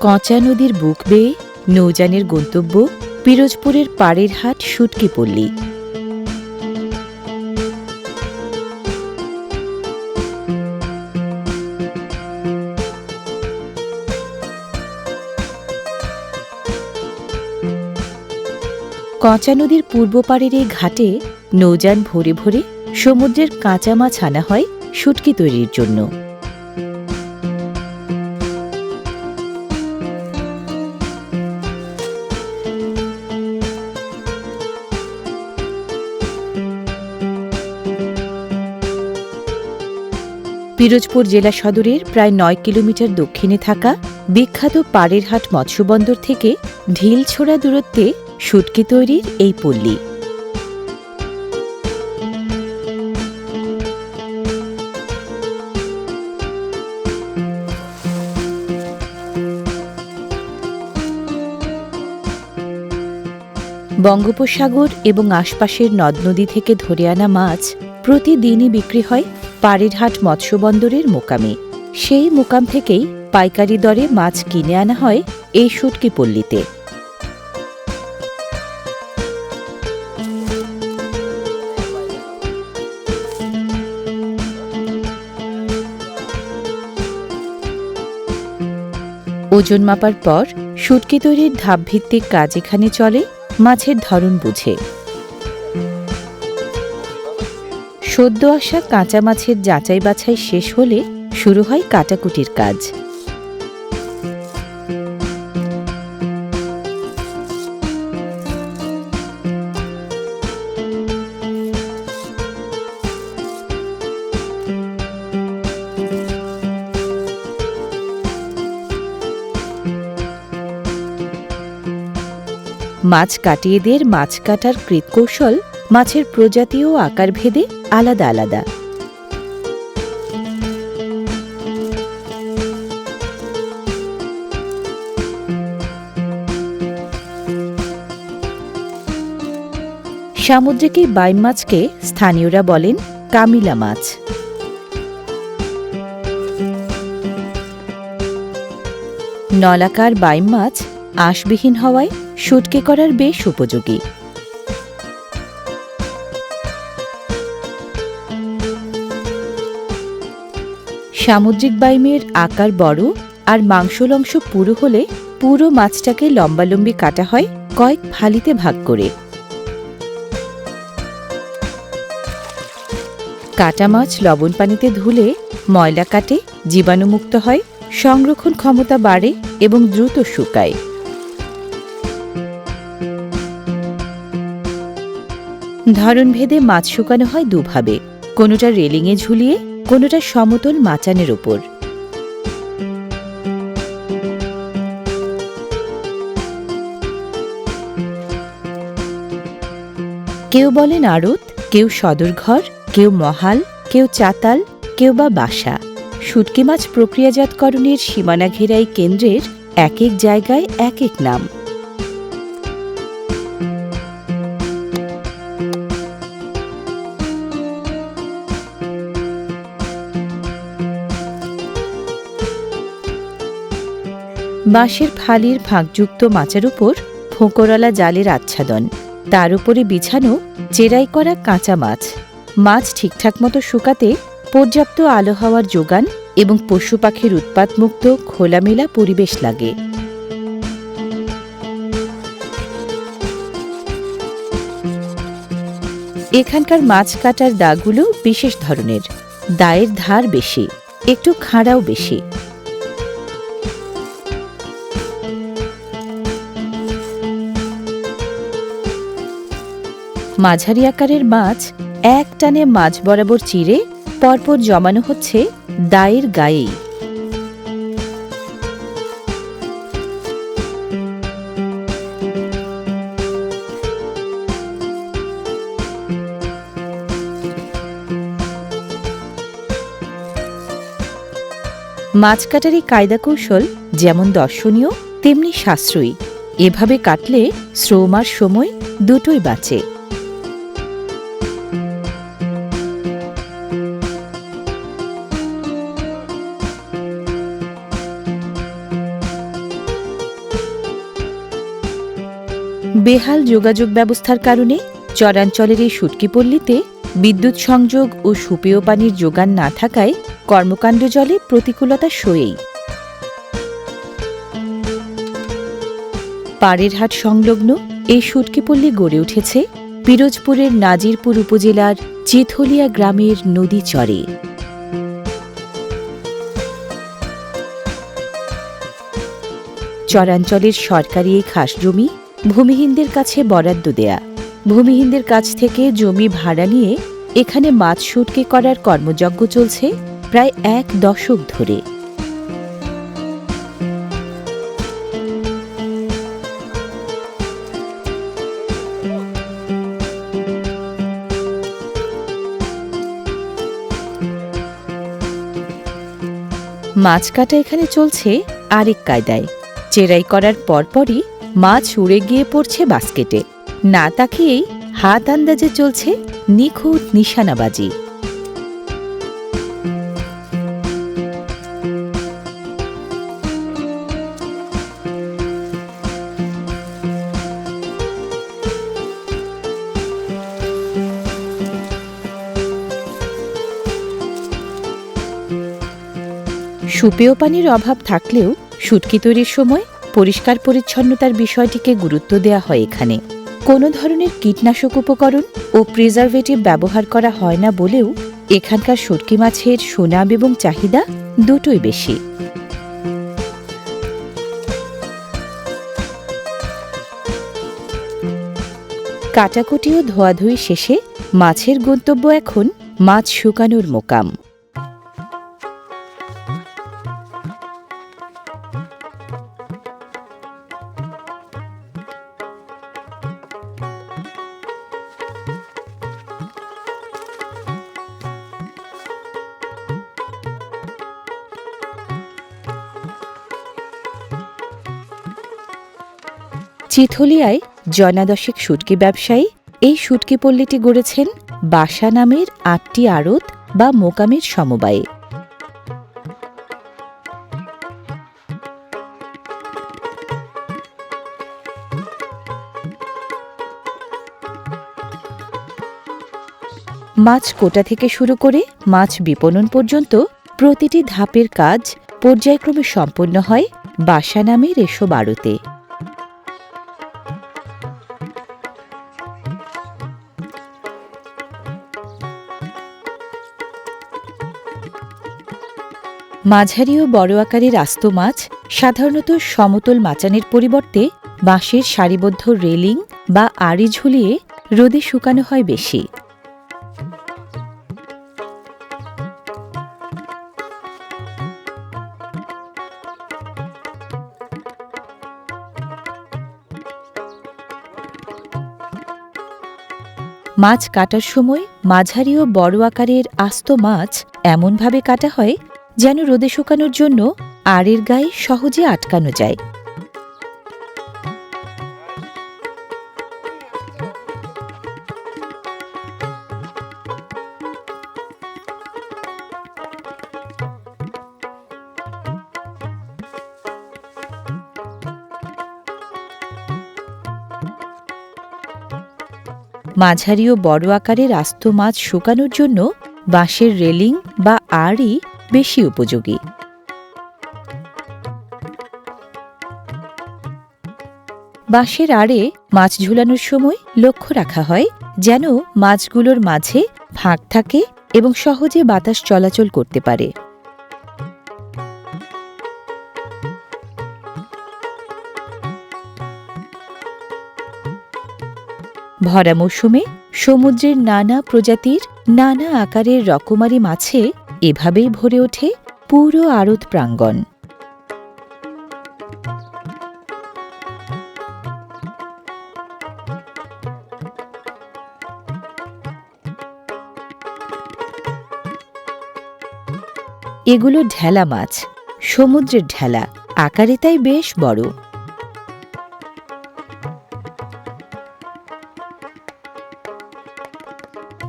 কঁচা নদীর বুক বেয়ে নৌযানের গন্তব্য পিরোজপুরের পাড়ের হাট সুটকি পল্লী। কঁচা নদীর পূর্ব পাড়ের এই ঘাটে নৌযান ভরে ভরে সমুদ্রের কাঁচা মাছ আনা হয় শুটকি তৈরির জন্য। পিরোজপুর জেলা সদরের প্রায় নয় কিলোমিটার দক্ষিণে থাকা বিখ্যাত পাড়েরহাট মৎস্যবন্দর থেকে ঢিল ছোড়া দূরত্বে শুটকি তৈরির এই পল্লী। বঙ্গোপসাগর এবং আশপাশের নদ নদী থেকে ধরে আনা মাছ প্রতিদিনই বিক্রি হয় পাড়েরহাট মৎস্যবন্দরের মোকামে। সেই মোকাম থেকেই পাইকারি দরে মাছ কিনে আনা হয় এই শুটকি পল্লীতে। ওজন মাপার পর শুটকি তৈরির ধাপভিত্তিক কাজ এখানে চলে, মাছের ধরন বুঝে। সদ্য আসা কাঁচা মাছের যাচাই বাছাই শেষ হলে শুরু হয় কাটাকুটির কাজ। মাছ কাটিয়েদের মাছ কাটার কৃতকৌশল মাছের প্রজাতি ও আকার ভেদে আলাদা আলাদা। সামুদ্রিক বাইম মাছকে স্থানীয়রা বলেন কামিলা মাছ। নলাকার বাইম মাছ আঁশবিহীন হওয়ায় শুটকে করার বেশ উপযোগী। সামুদ্রিক বাইমের আকার বড় আর মাংসল অংশ পুরো হলে পুরো মাছটাকে লম্বালম্বি কাটা হয় কয়েক ফালিতে ভাগ করে। কাটা মাছ লবণ পানিতে ধুলে ময়লা কাটে, জীবাণুমুক্ত হয়, সংরক্ষণ ক্ষমতা বাড়ে এবং দ্রুত শুকায়। ধরনভেদে মাছ শুকানো হয় দুভাবে, কোনোটা রেলিংয়ে ঝুলিয়ে, কোনোটা সমতল মাচানের ওপর কেউ বলেন আড়ত, কেউ সদরঘর কেউ মহাল, কেউ চাতাল, কেউ বা বাসা। শুটকি মাছ প্রক্রিয়াজাতকরণের সীমানা ঘেরাই কেন্দ্রের এক এক জায়গায় এক এক নাম। বাঁশের ফালির ফাঁকযুক্ত মাচার উপর ফোঁকরলা জালের আচ্ছাদন। তার উপরে বিছানো চেরাই করা কাঁচা মাছ। মাছ ঠিকঠাক মতো শুকাতে পর্যাপ্ত আলো হাওয়ার যোগান এবং পশু পাখির উৎপাতমুক্ত খোলামেলা পরিবেশ লাগে। এখানকার মাছ কাটার দাগুলো বিশেষ ধরনের। দায়ের ধার বেশি, একটু খাড়াও বেশি। মাঝারি আকারের মাছ এক টানে মাছ বরাবর চিরে পরপর জমানো হচ্ছে দায়ের গায়েই মাছ কাটারি কায়দা কৌশল যেমন দর্শনীয়, তেমনি সাশ্রয়ী। এভাবে কাটলে শ্রম আর সময় দুটোই বাঁচে। বেহাল যোগাযোগ ব্যবস্থার কারণে চরাঞ্চলের এই শুটকি পল্লীতে বিদ্যুৎ সংযোগ ও সুপেয় পানির যোগান না থাকায় কর্মকাণ্ড জলে প্রতিকূলতা সয়েই। পাড়ের হাট সংলগ্ন এই শুটকিপল্লী গড়ে উঠেছে পিরোজপুরের নাজিরপুর উপজেলার চেথলিয়া গ্রামের নদী চরে। চরাঞ্চলের সরকারি এই খাস জমি ভূমিহীনদের কাছে বরাদ্দ দেয়া। ভূমিহীনদের কাছ থেকে জমি ভাড়া নিয়ে এখানে মাছ শুটকি করার কর্মযজ্ঞ চলছে প্রায় এক দশক ধরে। মাছ কাটা এখানে চলছে আরেক কায়দায়। চেরাই করার পরপরই মাছ উড়ে গিয়ে পড়ছে বাস্কেটে। না তাকিয়েই হাত আন্দাজে চলছে নিখুঁত নিশানাবাজি। সুপেয় পানির অভাব থাকলেও শুটকি তৈরির সময় পরিষ্কার পরিচ্ছন্নতার বিষয়টিকে গুরুত্ব দেওয়া হয় এখানে। কোনো ধরনের কীটনাশক উপকরণ ও প্রিজারভেটিভ ব্যবহার করা হয় না বলেও এখানকার শুটকি মাছের সুনাম এবং চাহিদা দুটোই বেশি। কাটাকুটি ও ধোয়াধুয়ি শেষে মাছের গন্তব্য এখন মাছ শুকানোর মোকাম। চিথলিয়ায় জনাদশেক শুটকি ব্যবসায়ী এই শুটকি পল্লীটি গড়েছেন বাসা নামের আটটি আড়ত বা মোকামের সমবায়ে। মাছ কোটা থেকে শুরু করে মাছ বিপণন পর্যন্ত প্রতিটি ধাপের কাজ পর্যায়ক্রমে সম্পন্ন হয় বাসা নামের এসব আড়তে। মাঝারি ও বড় আকারের আস্ত মাছ, সাধারণত সমতল মাচানের পরিবর্তে বাঁশের সারিবদ্ধ রেলিং বা আড়ি ঝুলিয়ে রোদে শুকানো হয় বেশি। মাছ কাটার সময় মাঝারি ও বড় আকারের আস্ত মাছ এমনভাবে কাটা হয় যেন রোদে শুকানোর জন্য আড়ের গায়ে সহজে আটকানো যায়। মাঝারি ও বড় আকারের আস্ত মাছ শুকানোর জন্য বাঁশের রেলিং বা আড়ই বেশি উপযোগী। বাঁশের আড়ে মাছ ঝুলানোর সময় লক্ষ্য রাখা হয় যেন মাছগুলোর মাঝে ফাঁক থাকে এবং সহজে বাতাস চলাচল করতে পারে। ভরা মৌসুমে সমুদ্রের নানা প্রজাতির নানা আকারের রকমারি মাছে এভাবেই ভরে ওঠে পুরো আড়ত প্রাঙ্গণ। এগুলো ঢেলা মাছ, সমুদ্রের ঢেলা, আকারে তাই বেশ বড়।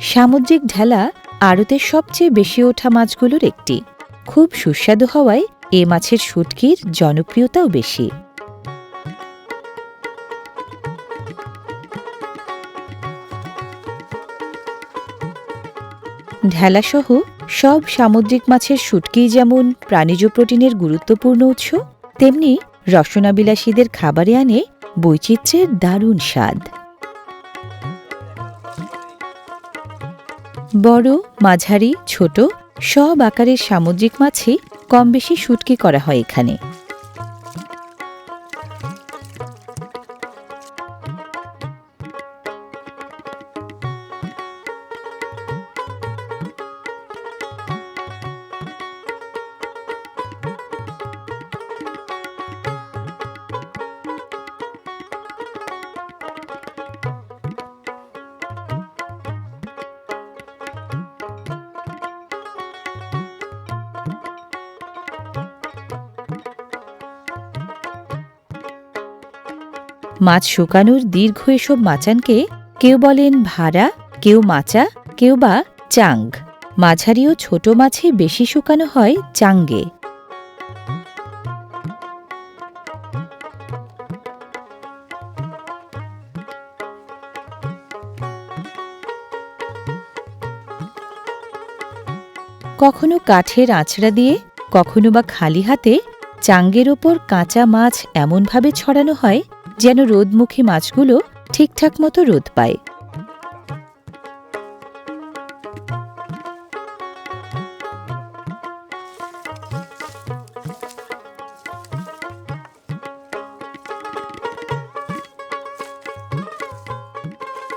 সামুদ্রিক ঢেলা আরতের সবচেয়ে বেশি ওঠা মাছগুলোর একটি। খুব সুস্বাদু হওয়ায় এ মাছের শুটকির জনপ্রিয়তাও বেশি। ঢেলাসহ সব সামুদ্রিক মাছের শুটকি যেমন প্রাণীজ প্রোটিনের গুরুত্বপূর্ণ উৎস, তেমনি রসনাবিলাসীদের খাবারে আনে বৈচিত্র্যের দারুণ স্বাদ। বড় মাঝারি ছোট সব আকারের সামুদ্রিক মাছই কম বেশি শুটকি করা হয় এখানে। মাছ শুকানোর দীর্ঘ এসব মাচানকে কেউ বলেন ভাড়া, কেউ মাচা, কেউ বা চাং। মাঝারি ও ছোট মাছে বেশি শুকানো হয় চাঙ্গে। কখনো কাঠের আঁচড়া দিয়ে, কখনো বা খালি হাতে চাঙ্গের ওপর কাঁচা মাছ এমনভাবে ছড়ানো হয় যেন রোদমুখী মাছগুলো ঠিকঠাক মতো রোদ পায়।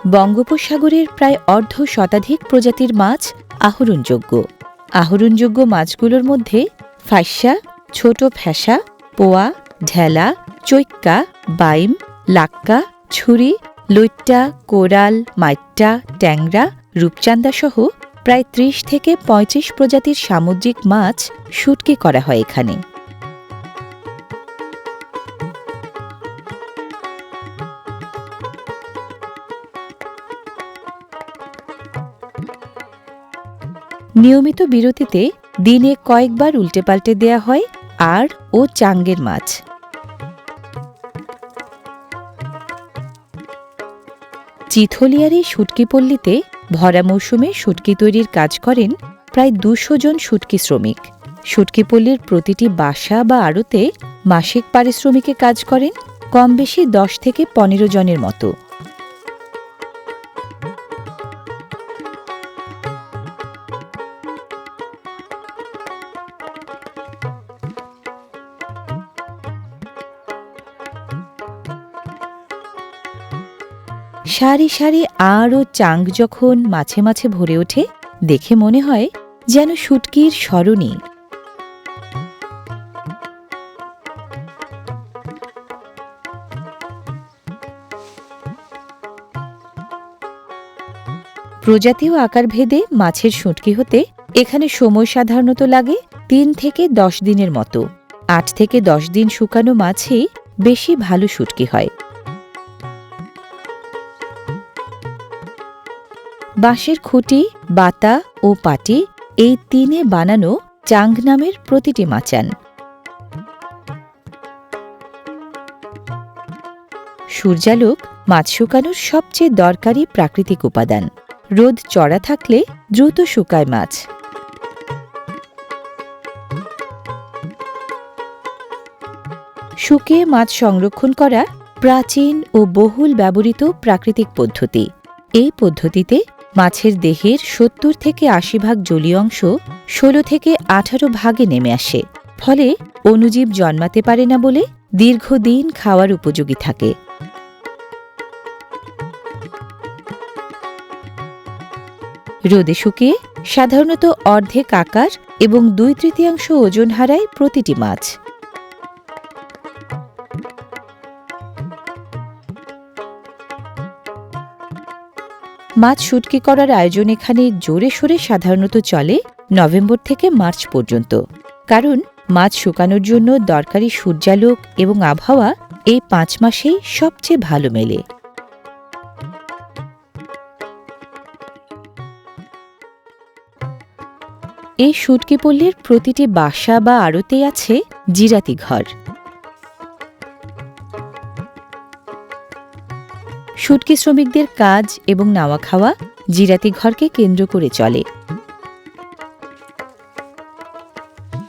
বঙ্গোপসাগরের প্রায় অর্ধ শতাধিক প্রজাতির মাছ আহরণযোগ্য। আহরণযোগ্য মাছগুলোর মধ্যে ফাঁসা, ছোট ফ্যাসা, পোয়া, ঢেলা, চৈক্কা বাইম, লাক্কা, ছুরি, লইট্টা, কোরাল, মাইট্টা, ট্যাংরা রূপচান্দা সহ প্রায় ত্রিশ থেকে ৩৫ প্রজাতির সামুদ্রিক মাছ শুটকি করা হয় এখানে। নিয়মিত বিরতিতে দিনে কয়েকবার উল্টে পাল্টে দেয়া হয় আর ও চাঙ্গের মাছ। চিথলিয়ার এই পল্লীতে ভরা মৌসুমে শুটকি তৈরির কাজ করেন প্রায় দুশো জন শুটকি শ্রমিক। শুটকি পল্লীর প্রতিটি বাসা বা আড়তে মাসিক পারিশ্রমিকে কাজ করেন কম বেশি দশ থেকে পনেরো জনের মতো। সারি সারি আর ও চাং যখন মাছে মাছে ভরে ওঠে, দেখে মনে হয় যেন শুটকির স্মরণী প্রজাতীয় আকার ভেদে মাছের শুটকি হতে এখানে সময় সাধারণত লাগে তিন থেকে দশ দিনের মতো। আট থেকে দশ দিন শুকানো মাছেই বেশি ভালো শুটকি হয়। বাঁশের খুঁটি, বাতা ও পাটি এই তিনে বানানো চাং নামের প্রতিটি মাচান। সূর্যালোক মাছ শুকানোর সবচেয়ে দরকারি প্রাকৃতিক উপাদান। রোদ চড়া থাকলে দ্রুত শুকায় মাছ। শুকিয়ে মাছ সংরক্ষণ করা প্রাচীন ও বহুল ব্যবহৃত প্রাকৃতিক পদ্ধতি। এই পদ্ধতিতে মাছের দেহের সত্তর থেকে আশি ভাগ জলীয় অংশ ষোলো থেকে আঠারো ভাগে নেমে আসে। ফলে অণুজীব জন্মাতে পারে না বলে দীর্ঘদিন খাওয়ার উপযোগী থাকে। রোদে শুকিয়ে সাধারণত অর্ধেক আকার এবং দুই তৃতীয়াংশ ওজন হারায় প্রতিটি মাছ। মাছ শুটকি করার আয়োজন এখানে জোরে সোরে সাধারণত চলে নভেম্বর থেকে মার্চ পর্যন্ত। কারণ মাছ শুকানোর জন্য দরকারি সূর্যালোক এবং আবহাওয়া এই পাঁচ মাসেই সবচেয়ে ভালো মেলে। এই শুটকি পল্লীর প্রতিটি বাসা বা আড়তে আছে জিরাতি ঘর। শুটকি শ্রমিকদের কাজ এবং নাওয়া খাওয়া জিরাতি ঘরকে কেন্দ্র করে চলে।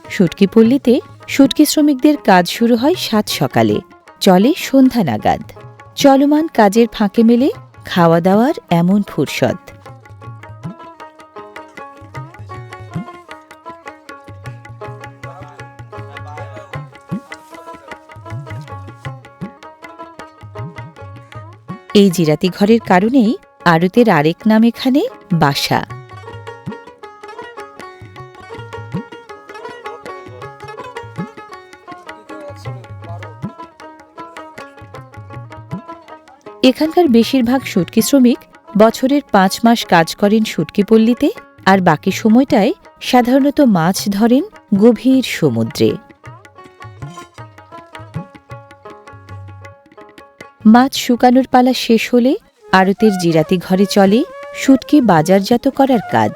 শুটকি পল্লীতে শুটকি শ্রমিকদের কাজ শুরু হয় সাত সকালে। চলে সন্ধ্যা নাগাদ। চলমান কাজের ফাঁকে মেলে খাওয়া দাওয়ার এমন ফুরসত। এই জিরাতি ঘরের কারণেই আরতের আরেক নাম এখানে বাসা। এখানকার বেশিরভাগ শুটকি শ্রমিক বছরের পাঁচ মাস কাজ করেন শুটকিপল্লীতে আর বাকি সময়টায় সাধারণত মাছ ধরেন গভীর সমুদ্রে। মাছ শুকানোর পালা শেষ হলে আড়তের জিরাতি ঘরে চলে শুটকি বাজারজাত করার কাজ।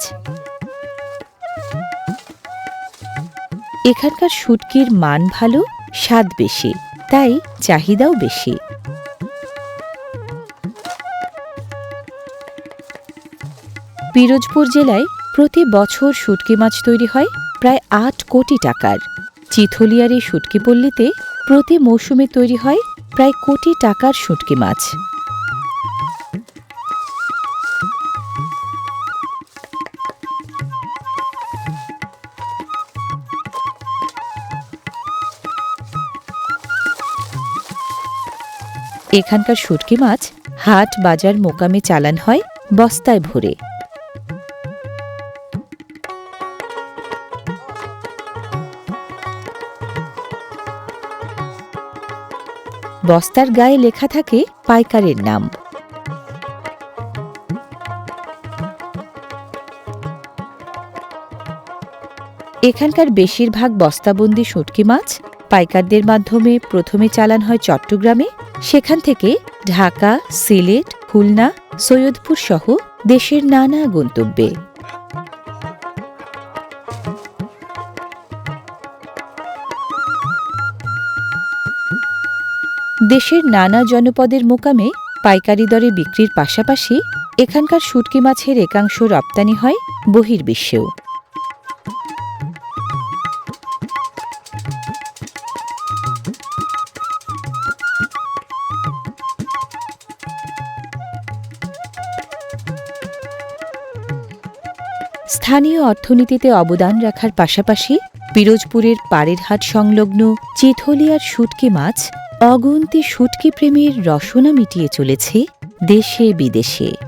এখানকার শুটকির মান ভালো, স্বাদ বেশি, তাই চাহিদাও বেশি। পিরোজপুর জেলায় প্রতি বছর শুটকি মাছ তৈরি হয় প্রায় আট কোটি টাকার। চিথলিয়ার এই শুটকি পল্লীতে প্রতি মৌসুমে তৈরি হয় প্রায় কোটি টাকার শুটকি মাছ। এখানকার শুটকি মাছ হাট বাজার মোকামে চালান হয় বস্তায় ভরে। বস্তার গায়ে লেখা থাকে পাইকারের নাম। এখানকার বেশিরভাগ বস্তাবন্দি শুটকি মাছ পাইকারদের মাধ্যমে প্রথমে চালান হয় চট্টগ্রামে। সেখান থেকে ঢাকা, সিলেট, খুলনা, সৈয়দপুর সহ দেশের নানা গন্তব্যে। দেশের নানা জনপদের মোকামে পাইকারি দরে বিক্রির পাশাপাশি এখানকার শুটকি মাছের একাংশ রপ্তানি হয় বহির্বিশ্বেও। স্থানীয় অর্থনীতিতে অবদান রাখার পাশাপাশি পিরোজপুরের পাড়ের হাট সংলগ্ন চিথলিয়ার শুটকি মাছ অগুন্তি শুটকি প্রেমের রসনা মিটিয়ে চলেছে দেশে বিদেশে।